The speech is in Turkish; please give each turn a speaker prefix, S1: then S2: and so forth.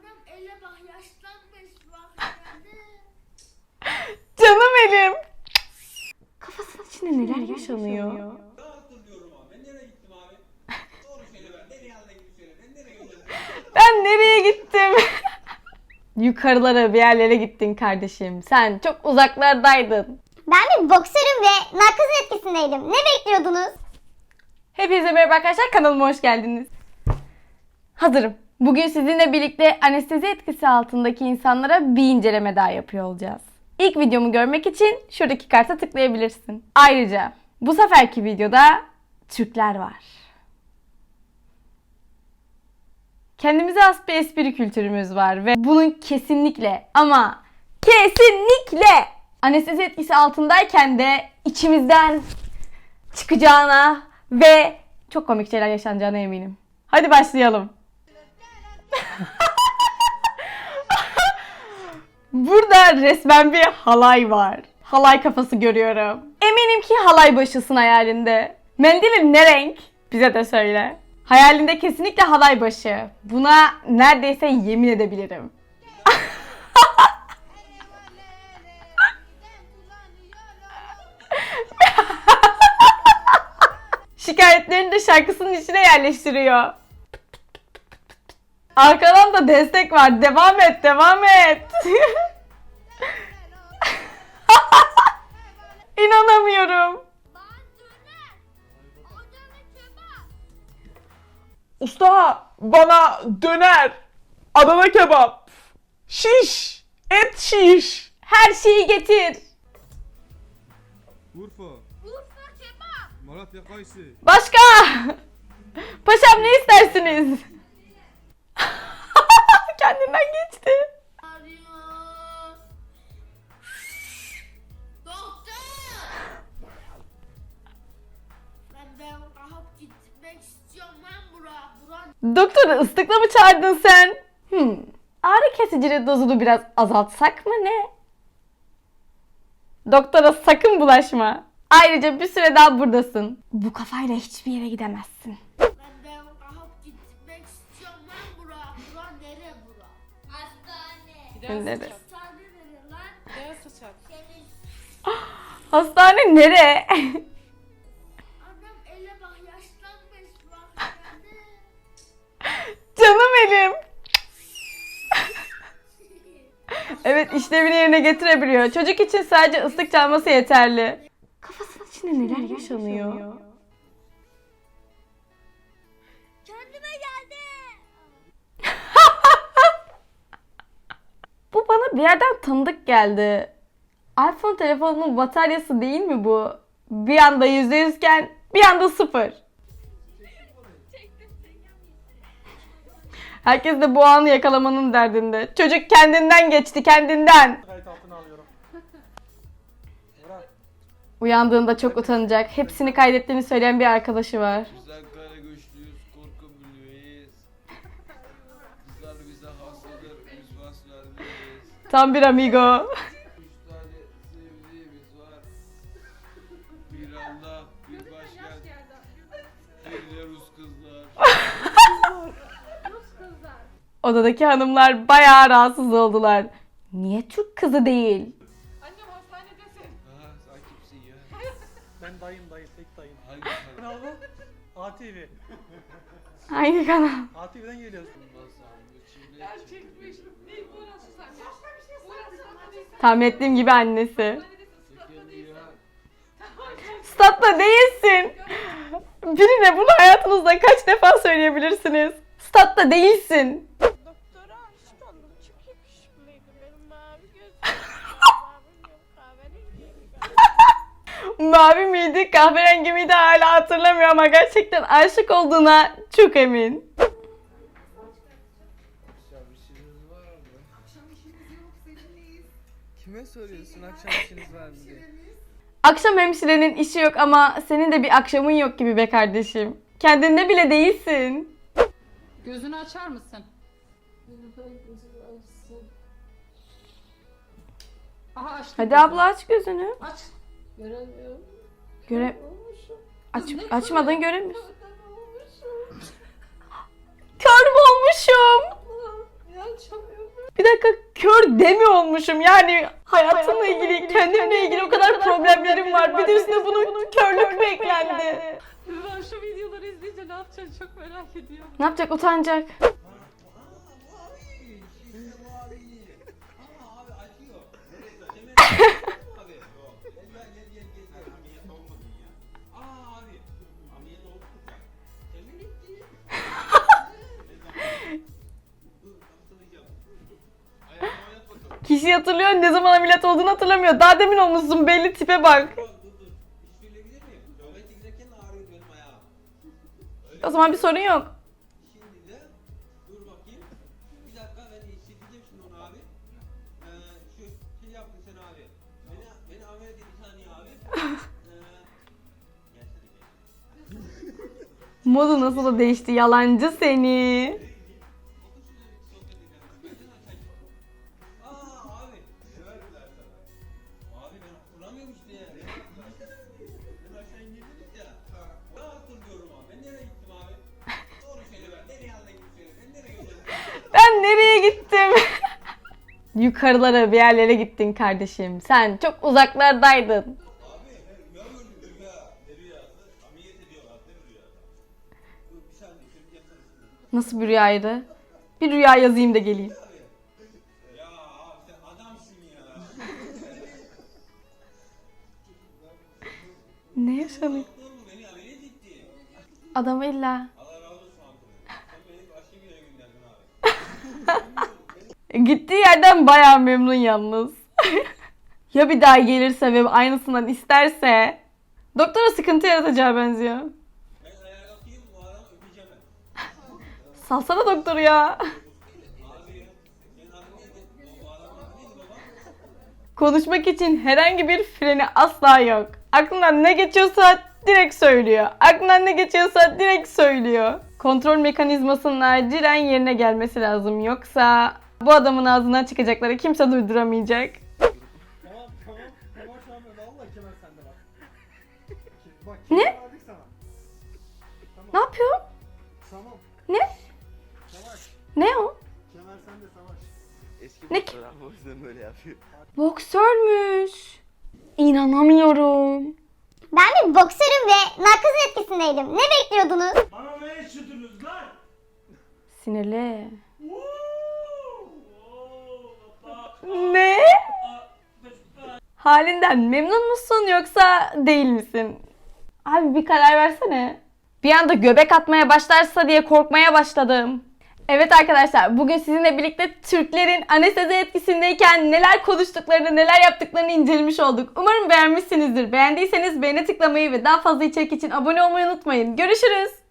S1: Annem ele bak yaşlanmış bak.
S2: Canım elim. Kafasının içinde neler yaşanıyor?
S3: Rahattır diyorum abi. Ben nereye gittim abi? Doğru söyle ben. Nereye yanına gittim söyle. Ben nereye gittim?
S2: Ben nereye gittim? Yukarılara bir yerlere gittin kardeşim. Sen çok uzaklardaydın.
S4: Ben bir boksörüm ve narkozun etkisindeydim. Ne bekliyordunuz?
S2: Hepinize merhaba arkadaşlar kanalıma hoş geldiniz. Hazırım. Bugün sizinle birlikte anestezi etkisi altındaki insanlara bir inceleme daha yapıyor olacağız. İlk videomu görmek için şuradaki karta tıklayabilirsin. Ayrıca bu seferki videoda Türkler var. Kendimize has bir espri kültürümüz var ve bunun kesinlikle ama kesinlikle anestezi etkisi altındayken de içimizden çıkacağına ve çok komik şeyler yaşanacağına eminim. Hadi başlayalım. Burada resmen bir halay var. Halay kafası görüyorum. Eminim ki halay başısın hayalinde. Mendilin ne renk? Bize de söyle. Hayalinde kesinlikle halay başı. Buna neredeyse yemin edebilirim. Şikayetlerini de şarkısının içine yerleştiriyor. Arkadan da destek var. Devam et, devam et. İnanamıyorum.
S1: Bana döner. O döner kebap.
S5: Usta bana döner, Adana kebap, şiş, et şiş.
S2: Her şeyi getir.
S6: Urfa,
S1: Urfa kebap.
S6: Malatya kayısı,
S2: Başka? Paşam ne istersiniz? Kendinden geçti.
S1: Arıyor. Doktor. Ben ben kalkıp gitmek istiyorum lan bura. Bura
S2: Doktoru ıslıkla mı çağırdın sen? Hmm. Ağrı kesicinin dozunu biraz azaltsak mı ne? Doktora sakın bulaşma. Ayrıca bir süre daha buradasın. Bu kafayla hiçbir yere gidemezsin.
S1: yaşlanmış bak geldi.
S2: Canım elim. evet işlevini yerine getirebiliyor. Çocuk için sadece ıslık çalması yeterli. Kafasının içinde neler yaşanıyor? Bu bana bir yerden tanıdık geldi. iPhone telefonunun bataryası değil mi bu? Bir anda %100 iken bir anda sıfır. Herkes de bu anı yakalamanın derdinde. Çocuk kendinden geçti, kendinden.
S5: Kayıt altına alıyorum. Bırak.
S2: Uyandığında çok utanacak. Hepsini kaydettiğini söyleyen bir arkadaşı var.
S7: Biz de Rus kızlar.
S2: Odadaki hanımlar bayağı rahatsız oldular. Niye Türk kızı değil?
S7: Aha, sen kimsin ya?
S5: Ben dayım dayı, tek dayım.
S7: Hangi kanal?
S5: Oldu? ATV.
S2: Hangi kanal?
S5: ATV'den geliyoruz.
S7: Gerçekmiş.
S2: Tahmin ettiğim gibi annesi. Statta değilsin. Birine bunu hayatınızda kaç defa söyleyebilirsiniz? Statta değilsin.
S1: Mavi
S2: miydi, kahverengi miydi hala hatırlamıyor ama gerçekten aşık olduğuna çok emin.
S7: Akşam işiniz var mı? Kime soruyorsun akşam işiniz var mı diye?
S2: Akşam hemşirenin işi yok ama senin de bir akşamın yok gibi be kardeşim. Kendinde bile değilsin.
S8: Gözünü açar mısın? Aha açtım.
S2: Hadi abla aç gözünü.
S8: Aç. Göremiyorum.
S2: Göre... Aç, açmadan göremiyorsun. Kör mü olmuşum?
S8: Çok
S2: dakika kör demiyor olmuşum. Yani hayatımla ilgili, kendimle ilgili o kadar problemlerim var. Bir de üstüne bunun körlük mü eklendi?
S8: Ben şu videoları izleyince ne yapacaksın çok merak ediyorum.
S2: Ne yapacak? Utanacak.
S3: bakalım.
S2: Kişi hatırlıyor ne zaman ameliyat olduğunu hatırlamıyor. Daha demin olmuşsun belli tipe bak. O zaman bir sorun yok.
S3: Şimdi de dur bakayım. Bir dakika
S2: Yukarılara bir yerlere gittin kardeşim. Sen çok uzaklardaydın. Nasıl bir rüyaydı? Bir rüya yazayım da geleyim. Ne yaşanıyor? Adam illa.
S3: Abi.
S2: Gittiee yerden bayağı memnun yalnız. ya bir daha gelirse ve aynısından isterse? Doktora sıkıntı yaratacağı benziyor. Salsana doktoru ya. Konuşmak için herhangi bir freni asla yok. Aklından ne geçiyorsa direkt söylüyor. Aklından ne geçiyorsa direkt söylüyor. Kontrol mekanizmasının acilen yerine gelmesi lazım. Yoksa bu adamın ağzından çıkacakları kimse duyduramayacak.
S5: Tamam tamam. Tamam şu an valla kemer sende bak. Bak
S2: Ne?
S5: kemer verdik sana.
S2: Ne yapıyor?
S5: Tamam.
S2: Ne?
S5: Savaş.
S2: Ne o?
S5: Kemer sende savaş.
S7: Eski
S2: Ne-
S7: o yüzden böyle yapıyor.
S2: Boksörmüş. İnanamıyorum.
S4: Ben bir boksörüm ve narkozun etkisindeydim. Ne bekliyordunuz?
S3: Bana ne lan?
S2: Sinirli. Ne? Halinden memnun musun yoksa değil misin? Abi bir karar versene. Bir anda göbek atmaya başlarsa diye korkmaya başladım. Evet arkadaşlar bugün sizinle birlikte Türklerin anestezi etkisindeyken neler konuştuklarını neler yaptıklarını incelemiş olduk. Umarım beğenmişsinizdir. Beğendiyseniz beğene tıklamayı ve daha fazla içerik için abone olmayı unutmayın. Görüşürüz.